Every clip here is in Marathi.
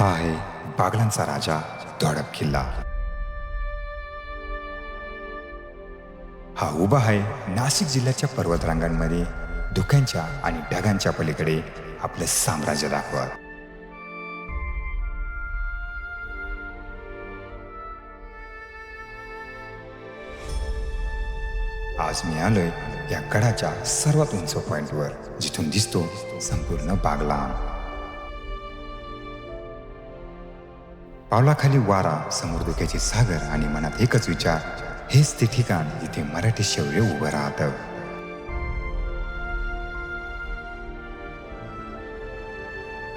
हा आहे बागलांचा राजा धोडप किल्ला. हा उभा आहे नाशिक जिल्ह्याच्या पर्वतरांगांमध्ये धुक्यांच्या आणि ढगांच्या पलीकडे आपलं साम्राज्य दाखवत. आज मी आलोय या गडाच्या सर्वात उंच पॉइंटवर जिथून दिसतो संपूर्ण बागलान. पावलाखाली वारा समोर धुक्याचे सागर आणि मनात एकच विचार हेच ते ठिकाण जिथे मराठी शौर्य उभं राहतं.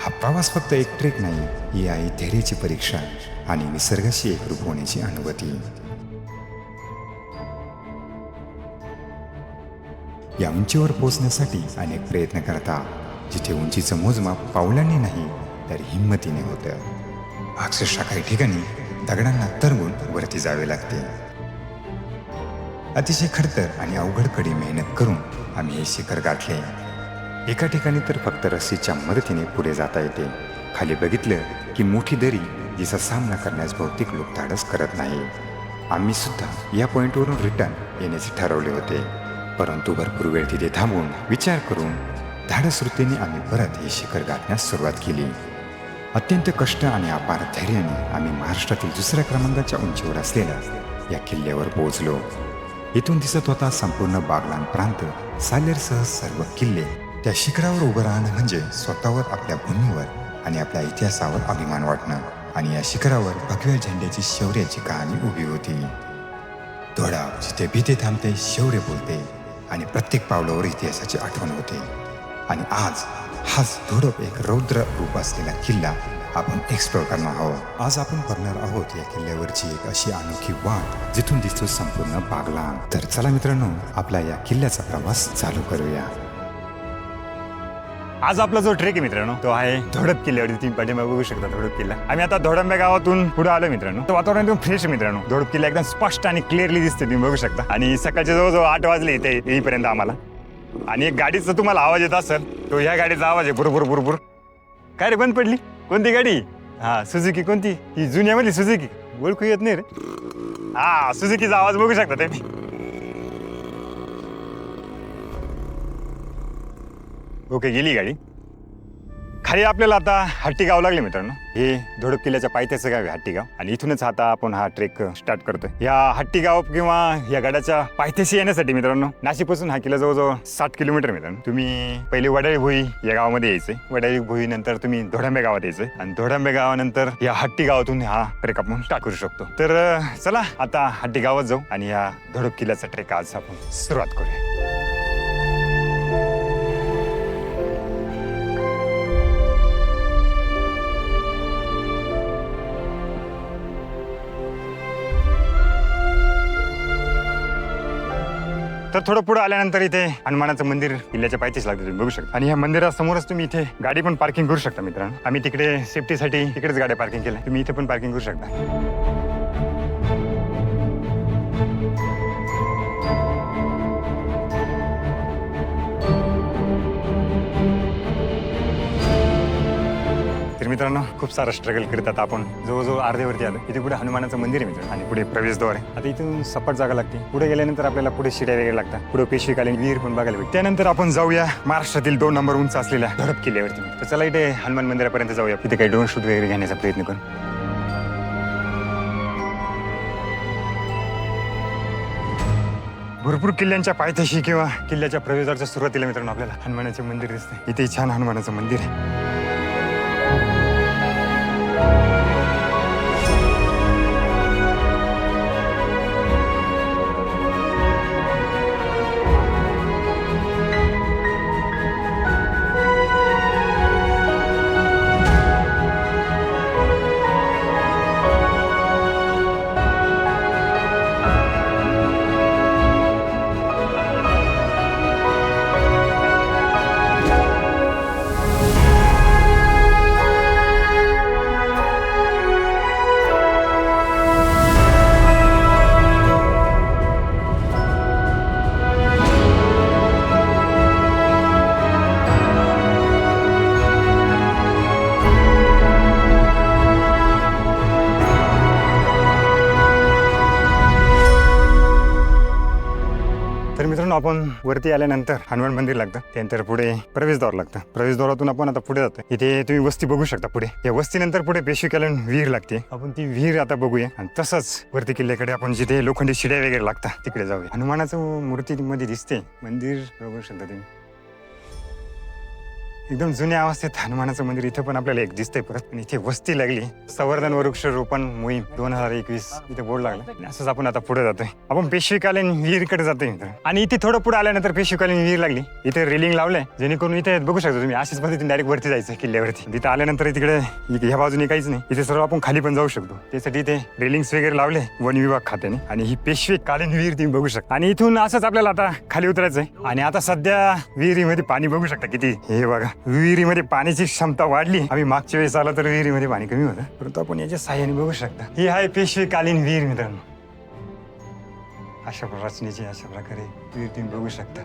हा प्रवास फक्त एक ट्रेक नाही ही आहे धैर्याची परीक्षा आणि निसर्गाशी एकरूप होण्याची अनुभूती. या उंचीवर पोहोचण्यासाठी अनेक प्रयत्न करता जिथे उंचीचं मोजमाप पावलांनी नाही तर हिंमतीने होतं. अक्षरशः काही ठिकाणी दगडांना तरंगून वरती जावे लागते. अतिशय खडतर आणि अवघड कडी मेहनत करून आम्ही हे शिखर गाठले. एका ठिकाणी तर फक्त रस्सीच्या मदतीने पुढे जाता येते. खाली बघितलं की मोठी दरी जिचा सामना करण्यास भौतिक लोक धाडस करत नाही. आम्ही सुद्धा या पॉईंटवरून रिटर्न येण्याचे ठरवले होते. परंतु भरपूर वेळ तिथे थांबून विचार करून धाडस वृत्तीने आम्ही परत हे शिखर गाठण्यास सुरुवात केली. अत्यंत कष्ट आणि अपार धैर्याने आम्ही महाराष्ट्रातील दुसऱ्या क्रमांकाच्या उंचीवर असलेल्या या किल्ल्यावर पोहोचलो. इथून दिसत होता संपूर्ण बागलान प्रांत. सालेरसह सर्व किल्ले त्या शिखरावर उभं राहणं म्हणजे स्वतःवर आपल्या भूमीवर आणि आपल्या इतिहासावर अभिमान वाटणं आणि या शिखरावर भगव्या झेंड्याची शौर्याची कहाणी उभी होती. धोडा जिथे भीते थांबते शौर्य बोलते आणि प्रत्येक पावलावर इतिहासाची आठवण होते. आणि आज हाच धुडप एक रौद्र रूप असलेला किल्ला आपण एक्सप्लोर करणार आहोत. आज आपण बघणार आहोत या किल्ल्यावरची एक अशी अनोखी वाट जिथून दिसतो संपूर्ण बागलान. तर चला मित्रांनो आपला या किल्ल्याचा प्रवास चालू करूया. आज आपला जो ट्रेक आहे मित्रांनो तो आहे धोडप किल्ल्यावरती. तुम्ही पाठिंबा बघू शकता धोडप किल्ला. आम्ही आता धोडंब्या गावातून पुढे आलो मित्रांनो. तर वातावरण एकदम फ्रेश मित्रांनो. धोडप किल्ला एकदम स्पष्ट आणि क्लिअरली दिसते तुम्ही बघू शकता. आणि सकाळचे जवळजवळ आठ वाजले इथे येईपर्यंत आम्हाला. आणि एक गाडीचा तुम्हाला आवाज येत असेल तो ह्या गाडीचा आवाज आहे बुरबुर बुरबुर. काय रे बंद पडली? कोणती गाडी? हा सुझुकी कोणती? ही जुन्यामधली सुझुकी ओळखू येत नाही रे. हा सुझुकीचा आवाज बघू शकता ते ओके गेली गाडी. अरे आपल्याला आता हट्टी गाव लागले मित्रांनो. हे धोडप किल्ल्याच्या पायथ्याचं गाव आहे हट्टी गाव. आणि इथूनच आता आपण हा ट्रेक स्टार्ट करतोय. या हट्टी गाव किंवा या गडाच्या पायथ्याशी येण्यासाठी मित्रांनो नाशिकपासून हा किल्ला जवळजवळ साठ किलोमीटर मित्रांनो. तुम्ही पहिले वडाळी भुई या गावामध्ये यायचंय वडाळी भुई नंतर तुम्ही धोडांबे गावात यायचंय आणि धोडांबे गावानंतर या हट्टी गावातून हा ट्रेक आपण स्टार्ट करू शकतो. तर चला आता हट्टी गावात जाऊ आणि या धोडप किल्ल्याचा ट्रेक आज आपण सुरुवात करूया. तर थोडं पुढे आल्यानंतर इथे हनुमानाचं मंदिर किल्ल्याच्या पायथीच लागतं तुम्ही बघू शकता. आणि या मंदिरासमोरच तुम्ही इथे गाडी पण पार्किंग करू शकता मित्रांनो. आम्ही तिकडे सेफ्टीसाठी तिकडेच गाड्या पार्किंग केल्या. तुम्ही इथे पण पार्किंग करू शकता. मित्रांनो खूप सारा स्ट्रगल करत आता आपण. जवळजवळ अर्ध्यावरती आलो. इथे पुढे हनुमानाचं मंदिर आहे मित्रांनो. आणि पुढे प्रवेशद्वार आहे. आता इथून सपाट जागा लागते. पुढे गेल्यानंतर आपल्याला पुढे शिड्या वगैरे लागतात. पुढे पेशवीकालीन विहीर पण बघायला भेटते. त्यानंतर आपण जाऊया महाराष्ट्रातील दोन नंबर उंच असलेल्या धडप किल्ल्यावरती. तर चला इथे हनुमान मंदिरापर्यंत जाऊया. इथे काही ड्रोन शूट वगैरे घेण्याचा प्रयत्न करू. भरपूर किल्ल्यांच्या पायथ्याशी किंवा किल्ल्याच्या प्रवेशाच्या सुरुवातीला मित्रांनो आपल्याला हनुमानाचे मंदिर दिसते इथे छान हनुमानाचं मंदिर आहे. मित्रांनो आपण वरती आल्यानंतर हनुमान मंदिर लागतं. त्यानंतर पुढे प्रवेशद्वार लागतं. प्रवेशद्वारातून आपण आता पुढे जातो इथे तुम्ही वस्ती बघू शकता पुढे. या वस्तीनंतर पुढे पेशवी कॅलन विहीर लागते. आपण ती विहीर आता बघूया. आणि तसंच वरती किल्ल्याकडे आपण जिथे लोखंडी शिड्या वगैरे लागतात तिकडे जाऊया. हनुमानाचं मूर्ती मध्ये दिसते. मंदिर बघू शकता तुम्ही. एकदम जुन्या अवस्थेत हनुमानाचं मंदिर इथं पण आपल्याला एक दिसतंय. परत पण इथे वस्ती लागली. संवर्धन वृक्षरोपण मोहीम दोन हजार एकवीस इथे बोर्ड लागला. आणि असंच आपण आता पुढे जातोय. आपण पेशवीकालीन विहीरकडे जातोय मित्र आणि इथे थोडं पुढे आल्यानंतर पेशवीकालीन विहीर लागली. इथे रेलिंग लावलंय. जेणेकरून इथे बघू शकता तुम्ही अशीच पद्धतीने डायरेक्ट वरती जायचं किल्ल्यावरती. तिथे आल्यानंतर तिकडे इकडे ह्या बाजूने काहीच नाही. इथे सर्व आपण खाली पण जाऊ शकतो. त्यासाठी इथे रेलिंग्स वगैरे लावले वन विभाग खात्याने. आणि ही पेशवी कालीन विहीर तुम्ही बघू शकता. आणि इथून असंच आपल्याला आता खाली उतरायचंय. आणि आता सध्या विहिरीमध्ये पाणी बघू शकता किती. हे बघा. विहिरीमध्ये पाण्याची क्षमता वाढली. आम्ही मागच्या वेळेस आला तर विहिरीमध्ये पाणी कमी होतं. परंतु आपण याच्या साह्याने बघू शकता. ही आहे पेशवीकालीन विहीर मित्रांनो. अशा रचनेची अशा प्रकारे विहीर तुम्ही बघू शकता.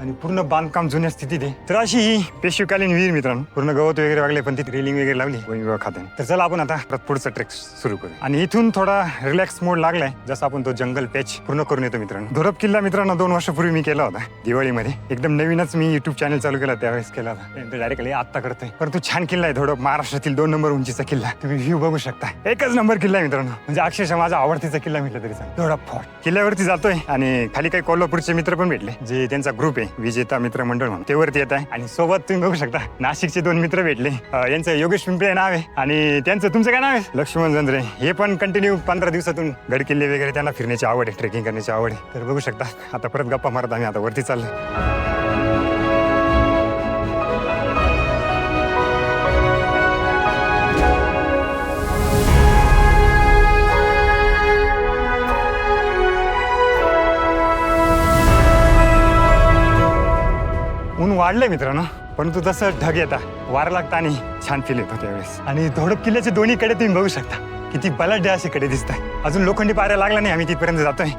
आणि पूर्ण बांधकाम जुन्या स्थितीत आहे. तर अशी ही पेशवीकालीन विहीर मित्रांनो. पूर्ण गवत वगैरे लागले पण तिथे रेलिंग वगैरे लावली. वन विभाग खात्याने. तर चला आपण आता परत पुढचा ट्रेक सुरू करू. आणि इथून थोडा रिलॅक्स मोड लागलाय जसं आपण तो जंगल पॅच पूर्ण करून येतो मित्रांनो. धोरप किल्ला मित्रांनो दोन वर्षापूर्वी मी केला होता दिवाळीमध्ये. एकदम नवीनच मी युट्यूब चॅनल चालू केला त्यावेळेस केला होता. डायरेक्टली आत्ता करतोय. परंतु छान किल्ला आहे थोडं महाराष्ट्रातील दोन नंबर उंचीचा किल्ला. तुम्ही व्ह्यू बघू शकता. एकच नंबर किल्ला आहे मित्रांनो. म्हणजे अक्षरशः माझा आवडतीचा किल्ला म्हटलं तरी चालेल. फॉट किल्ल्यावरती जातोय आणि खाली काही कोल्हापूरचे मित्र पण भेटले जे त्यांचा ग्रुप आहे. विजेता मित्र मंडळ म्हणून. ते वरती येत आहे. आणि सोबत तुम्ही बघू शकता नाशिकचे दोन मित्र भेटले. अं, यांचं योगेश पिंपळे नाव आहे. आणि त्यांचं तुमचं काय नाव आहे? लक्ष्मण जंद्रे. हे पण कंटिन्यू पंधरा दिवसातून गड किल्ले वगैरे त्यांना फिरण्याची आवड आहे ट्रेकिंग करण्याची आवड आहे. तर बघू शकता आता परत गप्पा मारत आम्ही आता वरती चाललो ऊन वाढलंय मित्रांनो परंतु तसं ढग येता वारा लागता आणि छान फील येतो त्यावेळेस. आणि धोडप किल्ल्याचे दोन्ही कडे तुम्ही बघू शकता. किती बलाढ्य असे कडे दिसत आहे अजून लोखंडी पायऱ्या लागला नाही आम्ही तिथपर्यंत जातोय.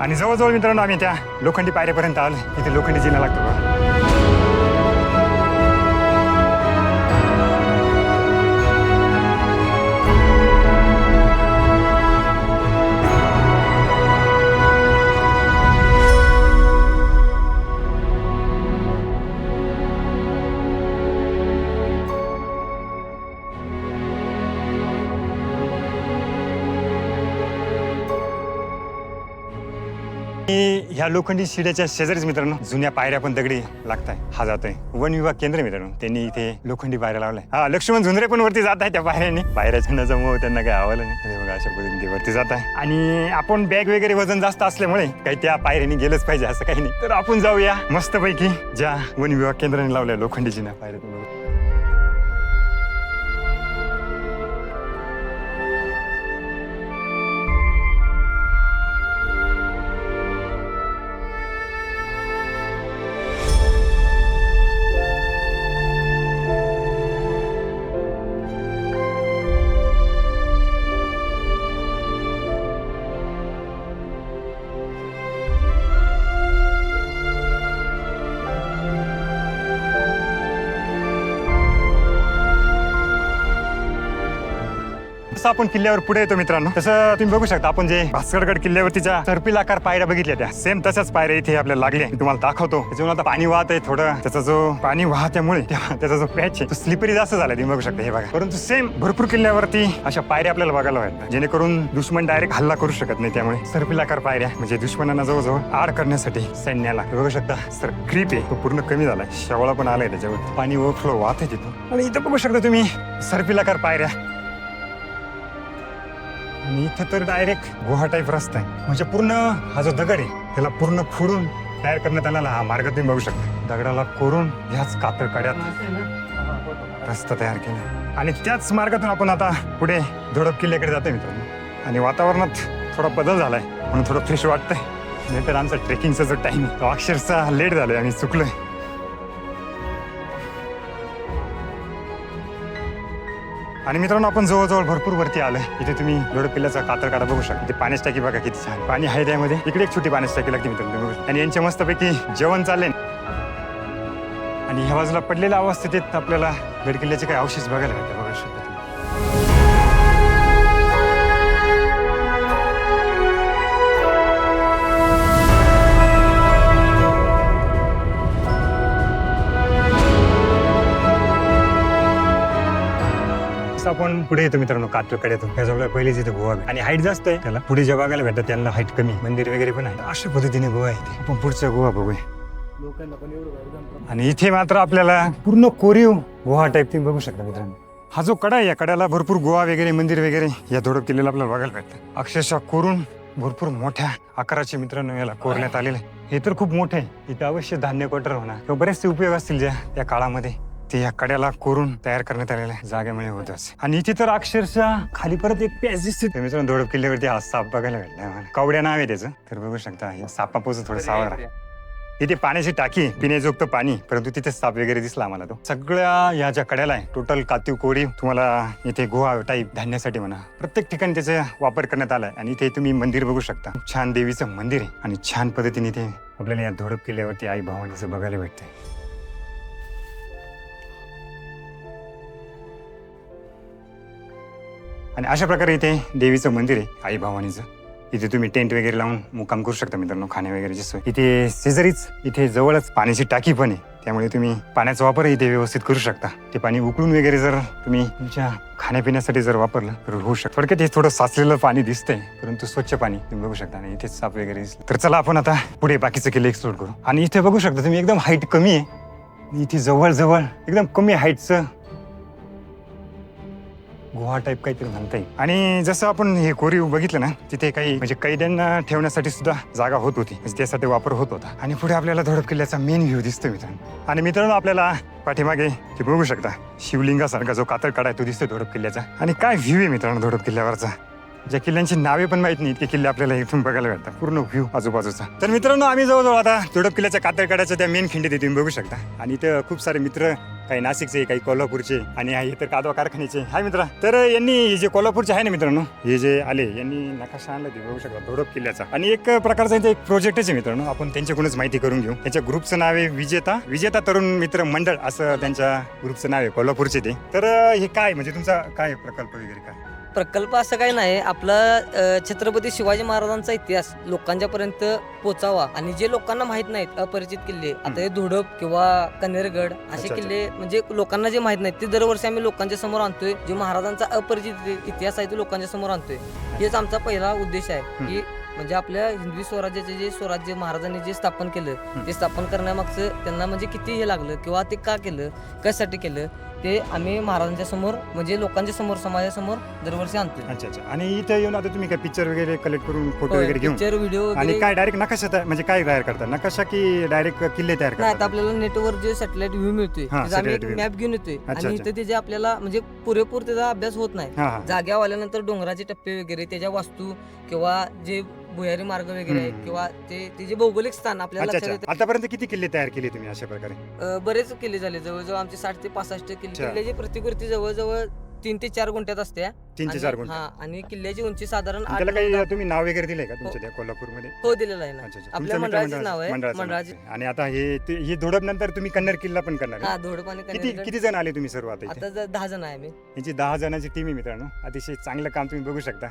आणि जवळजवळ मित्रांनो आम्ही त्या लोखंडी पायऱ्यापर्यंत आलोय. तिथे लोखंडी जिना लागतो बघा. मी ह्या लोखंडी शिड्याच्या शेजारीच मित्रांनो जुन्या पायऱ्या पण दगडी लागताय हा जातोय. वन विभाग केंद्र मित्रांनो त्यांनी इथे लोखंडी पायऱ्या लावलाय. हा लक्ष्मण झुंजरे पण वरती जात आहे त्या पायऱ्याने. पायऱ्या चढण्याचा त्यांना काही आवडलं नाही. बघा अशा पद्धतीने ते वरती जात आहे. आणि आपण बॅग वगैरे वजन जास्त असल्यामुळे काही त्या पायऱ्याने गेलंच पाहिजे असं काही नाही. तर आपण जाऊया मस्तपैकी ज्या वन विभाग केंद्राने लावल्या लोखंडीची ना पायऱ्या. जसं आपण किल्ल्यावर पुढे येतो मित्रांनो तसं तुम्ही बघू शकता आपण जे भास्करगड किल्ल्यावरतीच्या सर्पिल आकार पायऱ्या बघितल्या त्या सेम तशाच पायऱ्या इथे आपल्याला लागल्या तुम्हाला दाखवतो. त्याच्यामुळे आता पाणी वाहत आहे थोडं. त्याचा जो पाणी वाहत्यामुळे त्या- त्याचा जो पॅच आहे तो स्लिपरी जास्त झाला तुम्ही बघू शकता हे बघा. परंतु सेम भरपूर किल्ल्यावरती अशा पायऱ्या आपल्याला बघायला वाटतात जेणेकरून दुश्मन डायरेक्ट हल्ला करू शकत नाही त्यामुळे. सर्पिल आकार पायऱ्या म्हणजे दुश्मनांना जवळजवळ आड करण्यासाठी सैन्याला. बघू शकता सर क्रीप आहे. तो पूर्ण कमी झालाय. शेवळा पण आलाय त्याच्यावर पाणी ओळखलो वाहत आहे तिथून. आणि इथं बघू शकता तुम्ही सर्पिल आकार पायऱ्या. आणि इथं तर डायरेक्ट गुहा टाईप रस्ता आहे. म्हणजे पूर्ण हा जो दगड आहे त्याला पूर्ण फोडून तयार करण्यात आलेला हा मार्ग तुम्ही बघू शकता. दगडाला कोरून ह्याच कातळ कड्यात रस्ता तयार केला. आणि त्याच मार्गातून आपण आता पुढे धोडप किल्ल्याकडे जातोय मित्रांनो. आणि वातावरणात थोडा बदल झालाय म्हणून थोडं फ्रेश वाटतंय. नाहीतर आमचा ट्रेकिंगचा जो टाइम तो अक्षरशः लेट झालाय आणि चुकलोय. आणि मित्रांनो आपण जवळजवळ भरपूर वरती आलोय. इथे तुम्ही लोड पिल्ल्याचा कातर काढा बघू शकता. इथे पाण्याची टाकी बघा किती छान. पाणी आहे त्यामध्ये. इकडे एक छोटी पाण्याची टाकी लागते मित्रांनो तुम्ही आणि यांच्या मस्तपैकी जेवण चाललंय. आणि ह्या बाजूला पडलेल्या अवस्थेत आपल्याला गडकिल्ल्याचे काही अवशेष बघायला मिळतात बघू जसं आपण पुढे येतो मित्रांनो कात्रकडे येतो. त्याजवळ पहिलेच इथे गोवा आहे. आणि हाईट जास्त आहे. त्याला पुढे जे बघायला भेटतात त्यांना हाईट कमी मंदिर वगैरे पण आहे. अशा पद्धतीने गोवा आहे आपण पुढचा गोवा बघूया. आणि इथे मात्र आपल्याला पूर्ण कोरीव गुहा टाईप तुम्ही बघू शकता मित्रांनो. हा जो कडा आहे या कड्याला भरपूर गोवा वगैरे मंदिर वगैरे या धोडप किल्ल्याला आपल्याला बघायला भेटतं. अक्षरशः कोरून भरपूर मोठ्या आकाराचे मित्रांनो याला कोरण्यात आलेले आहे. हे तर खूप मोठे आहे. इथे अवश्य धान्य कोटर होणार किंवा बरेचसे उपयोग असतील ज्या त्या काळामध्ये. ते या कड्याला कोरून तयार करण्यात आलेल्या जागेमुळे होत असे. आणि इथे तर अक्षरशः खाली परत एक तर मित्रांनो धोडप किल्ल्यावरती हा साप बघायला भेटला आम्हाला. कावड्या नाव आहे त्याचं. तर बघू शकता या सापापोचं थोडं सावध राहा. इथे पाण्याची टाकी पिण्यायोग्य पाणी. परंतु तिथे साप वगैरे दिसला आम्हाला तो. सगळ्या या ज्या कड्याला आहे टोटल कातीव कोडी तुम्हाला इथे गुहा टाईप धान्यासाठी म्हणा प्रत्येक ठिकाणी त्याचा वापर करण्यात आलाय. आणि इथे तुम्ही मंदिर बघू शकता. छान देवीचं मंदिर आहे. आणि छान पद्धतीने इथे आपल्याला या धोडप किल्ल्यावरती आई भवानीचं बघायला भेटतंय. आणि अशा प्रकारे इथे देवीचं मंदिर आहे आई भवानीचं. इथे तुम्ही टेंट वगैरे लावून मुक्काम करू शकता मित्रांनो खाणे वगैरेची सोय. इथे शेजारीच इथे जवळच पाण्याची टाकी पण आहे. त्यामुळे तुम्ही पाण्याचा वापर इथे व्यवस्थित करू शकता. ते पाणी उकळून वगैरे जर तुम्ही तुमच्या खाण्यापिण्यासाठी जर वापरलं तर होऊ शकतं. थोडक्यात हे थोडं साचलेलं पाणी दिसतंय परंतु स्वच्छ पाणी तुम्ही बघू शकता आणि इथेच साप वगैरे दिसलं. तर चला आपण आता पुढे बाकीचं किल्ले एक्सप्लोर करू. आणि इथे बघू शकता तुम्ही एकदम हाईट कमी आहे. इथे जवळजवळ एकदम कमी हाईटचं गुहा टाईप काहीतरी म्हणता येईल आणि जसं आपण हे कोरीव बघितलं ना तिथे काही म्हणजे कैद्यांना ठेवण्यासाठी सुद्धा जागा होत होती. म्हणजे त्यासाठी वापर होत होता. आणि पुढे आपल्याला धडप किल्ल्याचा मेन व्ह्यू दिसतो मित्रांनो. आणि मित्रांनो आपल्याला पाठीमागे ते बघू शकता शिवलिंगासारखा जो कातळ कडा आहे तो दिसतो धोडप किल्ल्याचा. आणि काय व्ह्यू आहे मित्रांनो धोडप किल्ल्यावरचा? ज्या किल्ल्यांची नावे पण माहीत नाही इतके किल्ले आपल्याला इथून बघायला भेटतात. पूर्ण व्ह्यू आजूबाजूचा. तर मित्रांनो आम्ही जवळजवळ आता धोडप किल्ल्याच्या कातळकड्याच्या त्या मेन खिंडीत तुम्ही बघू शकता. आणि इथं खूप सारे मित्र काही नाशिकचे काही कोल्हापूरचे आणि आहे तर कादवा कारखान्याचे. हाय मित्रा. तर यांनी हे जे कोल्हापूरचे आहे ना मित्रांनो हे जे आले यांनी नकाशा आणला ते बघू शकता धोडप किल्ल्याचा. आणि एक प्रकारचा यांचा एक प्रोजेक्टच आहे मित्रांनो आपण त्यांच्याकडूनच माहिती करून घेऊ. त्यांच्या ग्रुपचं नाव आहे विजेता. विजेता तरुण मित्र मंडळ असं त्यांच्या ग्रुपचं नाव आहे कोल्हापूरचे ते. तर हे काय म्हणजे तुमचा काय प्रकल्प वगैरे काय? प्रकल्प असं काही नाही. आपला छत्रपती शिवाजी महाराजांचा इतिहास लोकांच्या पर्यंत पोचावा. आणि जे लोकांना माहीत नाहीत अपरिचित किल्ले आता हे धुडप किंवा कनेरगड असे. किल्ले म्हणजे लोकांना जे माहीत नाहीत ते दरवर्षी आम्ही लोकांच्या समोर आणतोय. जे महाराजांचा अपरिचित इतिहास आहे तो लोकांच्या समोर आणतोय. हेच आमचा पहिला उद्देश आहे की म्हणजे आपल्या हिंदवी स्वराज्याचे जे स्वराज्य महाराजांनी जे स्थापन केलं ते स्थापन करण्यामागचं त्यांना म्हणजे किती हे लागलं किंवा ते का केलं कशासाठी केलं ते आम्ही महाराजांच्या समोर म्हणजे लोकांच्या समोर समाजासमोर दरवर्षी आणतोय. अच्छा अच्छा. आणि इथे येऊन आता तुम्ही काय पिक्चर वगैरे कलेक्ट करून फोटो वगैरे घेऊन? पिक्चर व्हिडिओ आणि काय डायरेक्ट नकाशा तयार- म्हणजे काय तयार करता? नकाशा की डायरेक्ट किल्ले तयार नाही आता करता? आपल्याला नेटवर जे सॅटेलाइट व्ह्यू मिळतोय हा, त्याचा आम्ही एक satellite view. मॅप घेऊन येतोय. अच्छा, आणि अच्छा. इथं त्याचे आपल्याला म्हणजे पुरेपूर त्याचा अभ्यास होत नाही. हा हा. जाग्यावर आल्यानंतर डोंगराचे टप्पे वगैरे त्याच्या वास्तू किंवा जे भुयारी मार्ग वगैरे आहेत हम्म. किंवा ते ते जे भौगोलिक स्थान आपल्याला अच्छा लक्षात अच्छा. येतं. आतापर्यंत किती किल्ले तयार केले तुम्ही अशा प्रकारे? अं, बरेच किल्ले झाले. जवळजवळ आमचे साठ ते पासष्ट किल्ले. अच्छा. किल्ल्याची प्रतिकृती जवळजवळ तीन ते चार गुंठ्यात असते. तीन ते आणि- चार गुंठे हा आणि किल्ल्याची उंची साधारण आठ त्याला नऊ काही दहा- तुम्ही नाव वगैरे दिलंय का तुमच्या त्या कोल्हापूरमध्ये? हो दिलेलं आहे ना. अच्छा अच्छा. आपल्या तुमचं मंडळाचे मंडळ- नाव आहे. मंडळाचं नाव मंडळाचे. आहे. आणि आता हे ते- हे धोडप नंतर तुम्ही कन्नड किल्ला पण करणार आहे? हा धोडप आणि किती. किती जण आले तुम्ही सर्व आता इथे? आता ज- दहा जण आहे आम्ही. यांची दहा जणांची टीम आहे मित्रांनो. अतिशय चांगलं काम तुम्ही बघू शकता.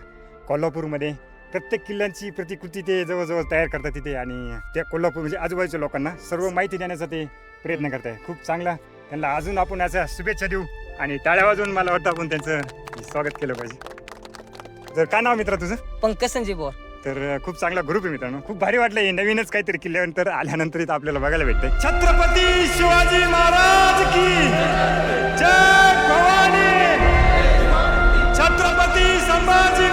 कोल्हापूरमध्ये प्रत्येक किल्ल्यांची प्रतिकृती ते जवळजवळ तयार करतात तिथे आणि त्या कोल्हापूर म्हणजे आजूबाजूच्या लोकांना सर्व माहिती देण्याचा ते प्रयत्न करत आहे खूप चांगला. त्यांना अजून आपण याचा शुभेच्छा देऊ आणि टाळ्या वाजवून मला वाटतं आपण त्यांचं स्वागत केलं पाहिजे. तर काय नाव मित्र तुझं? पंकज संजय पवार तर खूप चांगला ग्रुप आहे मित्रांनो. खूप भारी वाटलं हे नवीनच काहीतरी किल्ल्यानंतर आल्यानंतर इथं आपल्याला बघायला भेटतंय. छत्रपती शिवाजी महाराज की जय भवानी. छत्रपती संभाजी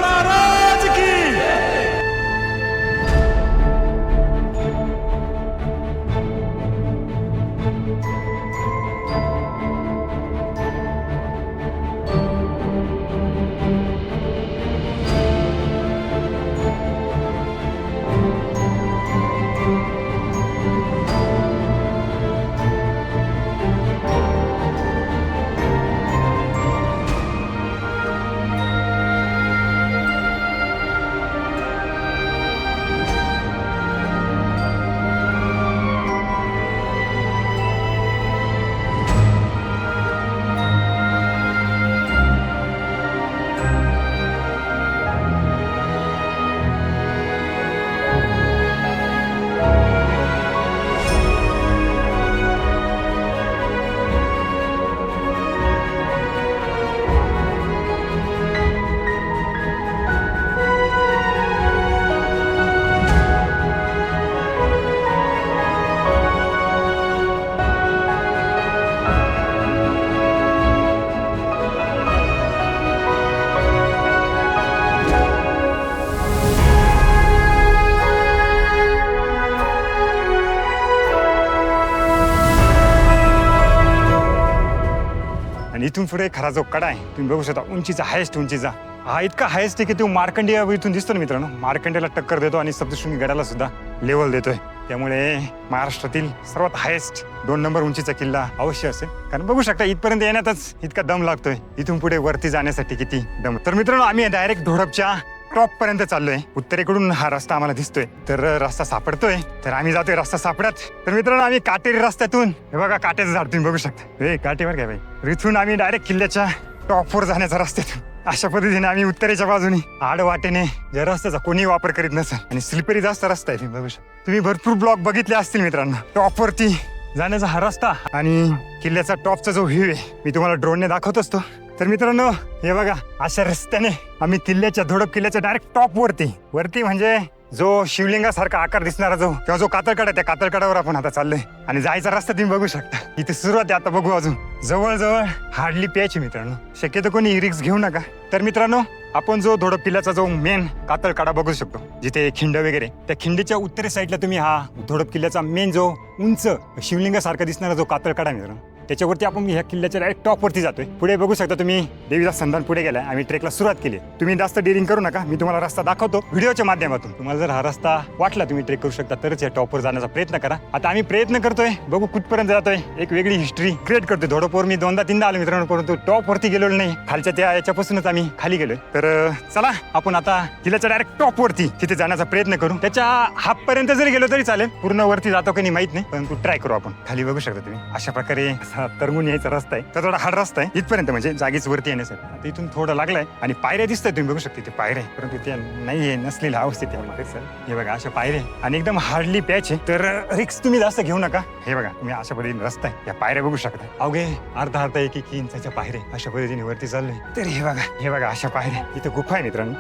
पुढे खरा जो कडा आहे तुम्ही बघू शकता उंचीचा हायेस्ट उंचीचा. हा इतका हायेस्ट आहे की तो मार्कंडिया इथून दिसतो ना मित्रांनो. मार्कंडेला टक्कर देतो आणि सप्तशृंगी गडाला सुद्धा लेवल देतोय. त्यामुळे महाराष्ट्रातील सर्वात हायेस्ट दोन नंबर उंचीचा किल्ला अवश्य असेल. कारण बघू शकता इथपर्यंत येण्यातच इतका दम लागतोय. इथून पुढे वरती जाण्यासाठी किती दम. तर मित्रांनो आम्ही डायरेक्ट धोडपच्या टॉप पर्यंत चाललोय. उत्तरेकडून हा रस्ता आम्हाला दिसतोय. तर रस्ता सापडतोय. तर आम्ही जातोय रस्ता सापडत. तर मित्रांनो आम्ही काटेरी रस्त्यातून हे बघा काट्याचं झाड तुम्ही बघू शकता. हे काटेवर काय भाई इथून आम्ही डायरेक्ट किल्ल्याच्या टॉपवर जाण्याचा रस्त्यातून अशा पद्धतीने आम्ही उत्तरेच्या बाजूने आड वाटेने ज्या रस्त्याचा कोणी वापर करीत नसेल. आणि स्लिपरी जास्त रस्ता आहे तुम्ही बघू शकता. तुम्ही भरपूर ब्लॉक बघितले असतील मित्रांनो. टॉपवरती जाण्याचा हा रस्ता आणि किल्ल्याचा टॉपचा जो व्ह्यू आहे मी तुम्हाला ड्रोनने दाखवत असतो. तर मित्रांनो हे बघा अशा रस्त्याने आम्ही किल्ल्याच्या धोडप किल्ल्याच्या डायरेक्ट टॉप वरती. वरती म्हणजे जो शिवलिंगासारखा आकार दिसणारा जो किंवा जो कातळकडा आहे, त्या कातळकडावर आपण आता चाललोय. आणि जायचा रस्ता तुम्ही बघू शकता. इथे सुरुवात आहे आता बघू अजून. जवळजवळ हार्डली प्यायची मित्रांनो. शक्यतो कोणी रिक्स घेऊ नका. तर मित्रांनो आपण जो धोडप किल्ल्याचा जो मेन कातळकडा बघू शकतो जिथे खिंड वगैरे त्या खिंडीच्या उत्तरे साईडला तुम्ही हा धोडप किल्ल्याचा मेन जो उंच शिवलिंगासारखा दिसणारा जो कातळकडा मित्रांनो त्याच्यावरती आपण ह्या किल्ल्याच्या डायरेक्ट टॉपवरती जातोय. पुढे बघू शकता तुम्ही देवीचा संधान पुढे गेलाय. आम्ही ट्रेकला सुरुवात केली. तुम्ही जास्त डेअरिंग करू नका. मी तुम्हाला रस्ता दाखवतो व्हिडिओच्या माध्यमातून. तुम्हाला जर हा रस्ता वाटला तुम्ही ट्रेक करू शकता तरच या टॉपवर जाण्याचा प्रयत्न करा. आता आम्ही प्रयत्न करतोय बघू कुठपर्यंत जातोय. एक वेगळी हिस्ट्री क्रिएट करतोय. धोडपवर मी दोनदा तीनदा आलो मित्रांनो परंतु टॉपवरती गेलेलो नाही. खालच्या त्या याच्यापासूनच आम्ही खाली गेलोय. तर चला आपण आता किल्ल्याच्या डायरेक्ट टॉपवरती तिथे जाण्याचा प्रयत्न करू. त्याच्या हाफ पर्यंत जरी गेलो तरी चालेल. पूर्ण वरती जातो की नाही माहीत नाही परंतु ट्राय करू आपण. खाली बघू शकता तुम्ही. अशा प्रकारे असा तरंगून यायचा रस्ता आहे. तर थोडा हार्ड रस्ता आहे. इथपर्यंत म्हणजे जागीच वरती येण्यासाठी. आता इथून थोडं लागलाय आणि पायऱ्या दिसतात तुम्ही बघू शकता ते पायऱ्या आहे. परंतु त्या आहे नसलेल्या अवस्थेत आहे मागे सर हे बघा अशा पायऱ्या आहे. आणि एकदम हार्डली पॅच आहे. तर रिक्स तुम्ही जास्त घेऊ नका. हे बघा तुम्ही अशा पद्धतीने रस्ता आहे. या पायऱ्या बघू शकता. अवघे अर्धा अर्धा एक एक इंचाच्या पायऱ्या अशा पद्धतीने वरती चाललोय. तर हे बघा हे बघा अशा पायऱ्या इथं गुफा आहे मित्रांनो.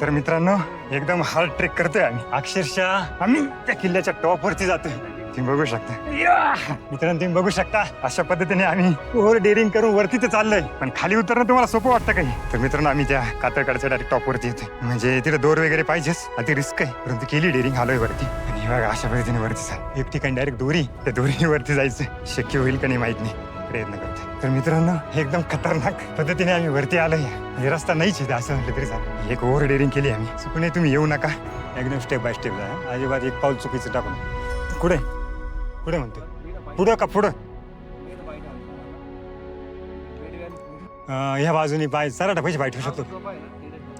तर मित्रांनो एकदम हार्ड ट्रेक करतोय आम्ही. अक्षरशः आम्ही त्या किल्ल्याच्या टॉपवरती जातोय. तुम्ही बघू शकता! मित्रांनो तुम्ही बघू शकता अशा पद्धतीने आम्ही ओव्हर डेअरिंग करून वरती ते चाललोय पण खाली उतरणं तुम्हाला सोपं वाटतं काही तर मित्रांनो आम्ही त्या कातळकडच्या डायरेक्ट टॉपवरती येतोय. म्हणजे तिथे दोर वगैरे पाहिजेच अति रिस्क आहे. परंतु केली डेअरिंग आलोय वरती. आणि हे बघा अशा पद्धतीने वरती चाल एक ठिकाणी डायरेक्ट दोरी त्या दोरी वरती जायचं. शक्य होईल का नाही माहीत नाही. प्रयत्न करतो तर मित्रांनो हे एकदम खतरनाक पद्धतीने आम्ही वरती आलोय. हे रस्ता नाहीच आहे असं म्हटलं तरी चालेल. एक ओव्हर डेअरिंग केली आम्ही. चुकून तुम्ही येऊ नका. एकदम स्टेप बाय स्टेप जा. अजिबात एक पाऊल चुकीचं टाकून पुढे पुढे म्हणतो. पुढं का पुढं? अं, ह्या बाजूने पाय सराटा पैसे बाय ठेवू शकतो.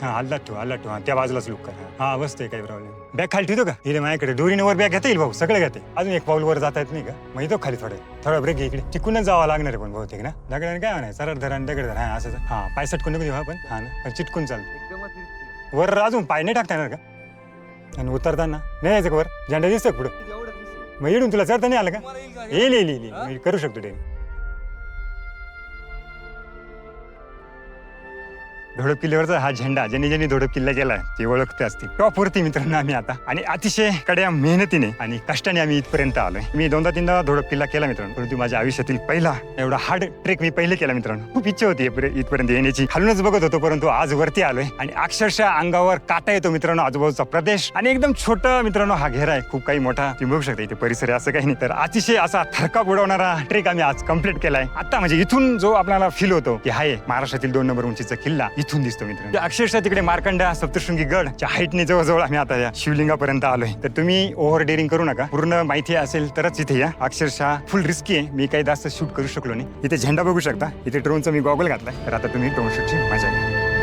हा हल्ला ठेव हल्ला ठेव. हा, त्या बाजूलाच लुक कर. हा बसते काही प्रॉब्लेम बॅग खाली ठेवतो का? इथे माझ्याकडे दोरीने वर बॅग घेता येईल भाऊ? सगळं घेते. अजून एक पाऊल वर जाता येत नाही का? मग येतो खाली थोडं. थोडा ब्रेक इकडे. टिकूनच जावं लागणार आहे पण बहुतेक ना? दगडाने काय म्हणाय सरळ धरा आणि दगड धरा हां असं हा पाय सटकून नको देऊ आपण हा ना? पण चिटकून चालतं वर अजून पाय नाही टाकता येणार का? आणि उतरताना. नाही यायचं का वर? झेंडा दिसतो पुढे पुढं? मग येऊन तुला चढता नाही आलं का? येईल येईल येईल. मी करू शकतो ते धोडप किल्ल्यावरचा हा झेंडा ज्यांनी ज्यांनी धोडप किल्ला केलाय ते ओळखते असतील. टॉप वरती मित्रांनो आम्ही आता. आणि अतिशय कड्या मेहनतीने आणि कष्टाने आम्ही इथपर्यंत आलोय. मी दोनदा तीनदा धोडप किल्ला केला मित्रांनो. परंतु माझ्या आयुष्यातील पहिला एवढा हार्ड ट्रेक मी पहिले केला मित्रांनो. खूप इच्छा होती इथपर्यंत येण्याची. खालूनच बघत होतो परंतु आज वरती आलोय. आणि अक्षरशः अंगावर काटा येतो मित्रांनो आजूबाजूचा प्रदेश. आणि एकदम छोटा मित्रांनो हा घेरा आहे. खूप काही मोठा तुम्ही बघू शकता इथे परिसर आहे असं काही नाही. तर अतिशय असा थरका बुडवणारा ट्रेक आम्ही आज कंप्लीट केलाय. आता म्हणजे इथून जो आपल्याला फील होतो की हाय महाराष्ट्रातील दोन नंबर उंचीचा किल्ला. इथून दिसतो मित्र अक्षरशः तिकडे मार्कंडा सप्तशृंगी गडच्या हाईटने जवळजवळ आम्ही आता या शिवलिंगापर्यंत आलोय. तर तुम्ही ओव्हर डेअरिंग करू नका. पूर्ण माहिती असेल तरच इथे या. अक्षरशः फुल रिस्की आहे. मी काही जास्त शूट करू शकलो नाही. इथे झेंडा बघू शकता. इथे ड्रोनचा मी गॉगल घातलाय. तर आता तुम्ही ड्रोन शूटची मजा घ्या.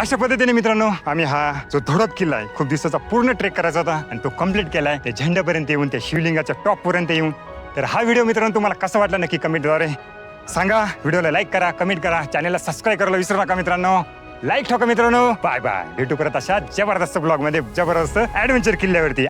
अशा पद्धतीने मित्रांनो आम्ही हा जो धोडप किल्ला आहे खूप दिवसाचा पूर्ण ट्रेक करायचा होता आणि तो कंप्लीट केलाय. त्या झेंड्यापर्यंत येऊन त्या शिवलिंगाच्या टॉप पर्यंत येऊन. तर हा व्हिडिओ मित्रांनो तुम्हाला कसा वाटला नक्की कमेंटद्वारे सांगा. व्हिडिओला लाईक करा कमेंट करा. चॅनलला सबस्क्राईब करायला विसरू नका मित्रांनो. लाईक ठोका मित्रांनो? बाय बाय भेटू परत अशा जबरदस्त ब्लॉगमध्ये जबरदस्त ऍडव्हेंचर किल्ल्यावरती.